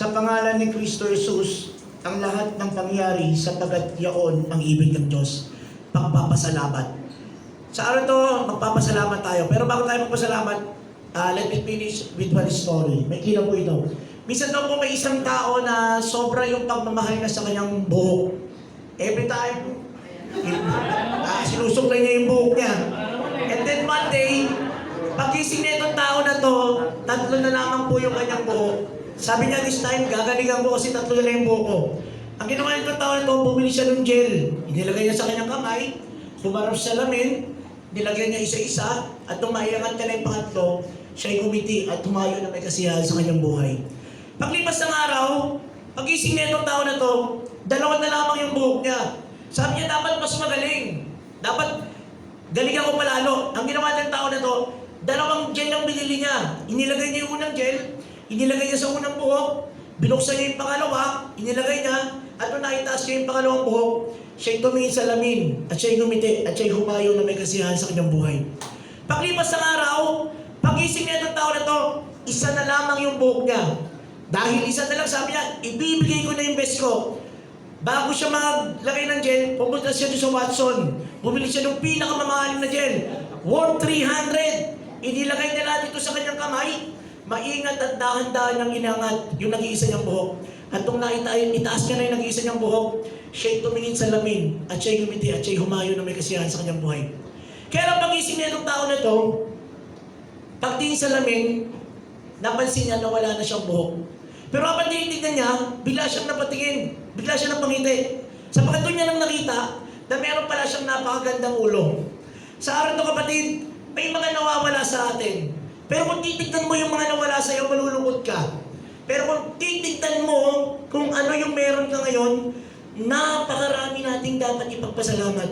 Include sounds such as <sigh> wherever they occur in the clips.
Sa pangalan ni Kristo Jesus, ang lahat ng pangyari sapagat yaon ang ibig ng Diyos. Pagpapasalamat. Sa araw to, magpapasalamat tayo. Pero bago tayo magpasalamat, ah, let me finish with one story. May kila po ito. Minsan daw po may isang tao na sobra yung pagmamahal na sa kanyang buhok. Every time, <laughs> ah, sinusuklay niya yung buhok niya. And then one day, pagising na itong tao na to, tatlo na lamang po yung kanyang buhok. Sabi niya this time, gagalingan ko kasi tatlo na yung buhok ko. Ang ginawa nitong tao na to, bumili siya ng gel. Inilagay niya sa kanyang kamay, humarap sa lamin, nilagyan niya isa-isa, at nung maiangat niya na yung pangatlo, siya'y gumiti at tumayo na may kasiyahan sa kanyang buhay. Paglipas ng araw, pagising na itong tao na to, dalawa na lamang yung buhok niya. Sabi niya, dapat mas magaling. Dapat galingan ko palalo. Ang ginawa ng tao na to, dalawang gel ang binili niya. Inilagay niya yung unang gel, inilagay niya sa unang buhok, binuksan niya yung pangalawa, inilagay niya, at nung naitaas niya yung pangalawang buhok, siya'y tumingin sa lamin, at siya'y gumiti, at siya'y humayo na may kasiyahan sa kanyang buhay. Paglipas ng araw, pagising niya itong tao na to, isa na lamang yung buhok niya. Dahil isa na lang, sabi niya, ibibigay ko na yung best ko. Bago siya maglagay ng gel, pumunta siya doon sa Watson. Bumili siya ng pinakamamahaling na gel. Worth 300. Inilagay niya lahat ito sa kanyang kamay. Maingat at dahan-dahan niyang inangat yung nag-iisa niyang buhok. At nung naita, itaas niya na yung nag-iisa niyang buhok, siya'y tumingin sa lamin at siya'y gumiti at siya'y humayo na may kasiyahan sa kanyang buhay. Kaya lang pagising niya ng tao na to, pagtingin sa lamin, napansin niya na wala na siyang buhok. Pero kapag tinitignan niya, bigla siyang napatingin, bigla siya napangiti. Sa doon niya nang nakita na meron pala siyang napakagandang ulo. Sa araw to kapatid, may mga nawawala sa atin. Pero kung titignan mo yung mga nawala sa iyo, malulungkot ka. Pero kung titignan mo kung ano yung meron ka ngayon, napakarami nating dapat ipagpasalamat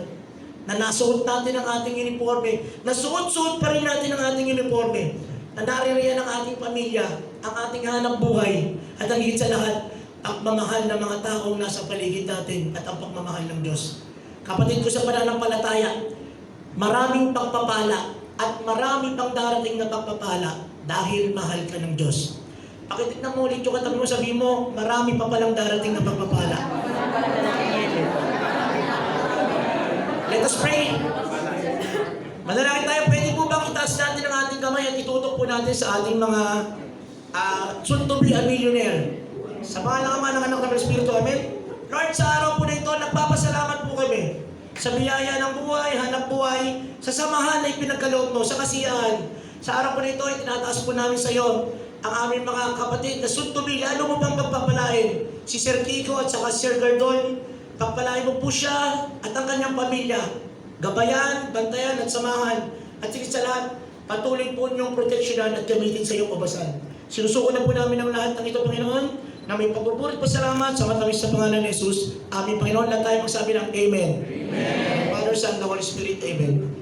na nasuot natin ang ating uniforme, nasuot-suot pa rin natin ang ating uniforme, na naririyan ang ating pamilya, ang ating hanap buhay, at ang higit sa lahat, ang pagmamahal ng mga taong nasa paligid natin at ang pagmamahal ng Diyos. Kapatid ko sa pananampalataya, maraming pagpapala at marami pang darating na pagpapala dahil mahal ka ng Diyos. Pakitignan mo ulit yung katabi mo, sabi mo, marami pa palang darating na pagpapala. Let us pray. Manalangin tayo, pwede po bang itaas natin ang ating kamay at itutok po natin sa ating mga uh, soon to be a millionaire. Sa pangalan ng Ama ng Anak ng Espiritu, Amen. Lord, sa araw po na ito, nagpapasalamat po kami sa biyaya ng buhay, buhay, sa samahan na ipinagkaloob mo, sa kasiyahan. Sa araw po na ito, ay tinataas po namin sa iyo ang aming mga kapatid na be, lalo mo pang pagpapalain. Si Sir Kiko at saka Sir Gardon, pagpalain mo po siya at ang kanyang pamilya. Gabayan, bantayan at samahan. At sige sa lahat, patuloy po niyong proteksyonan at gamitin sa iyong kabasan. Sinusuko na po namin ang lahat ng ito, Panginoon, na may pagpupurit pasalamat sa matamis sa pangalan ni Jesus. Aming Panginoon, lahat tayo magsabi ng Amen. Amen. Father, Son, the Holy Spirit, Amen.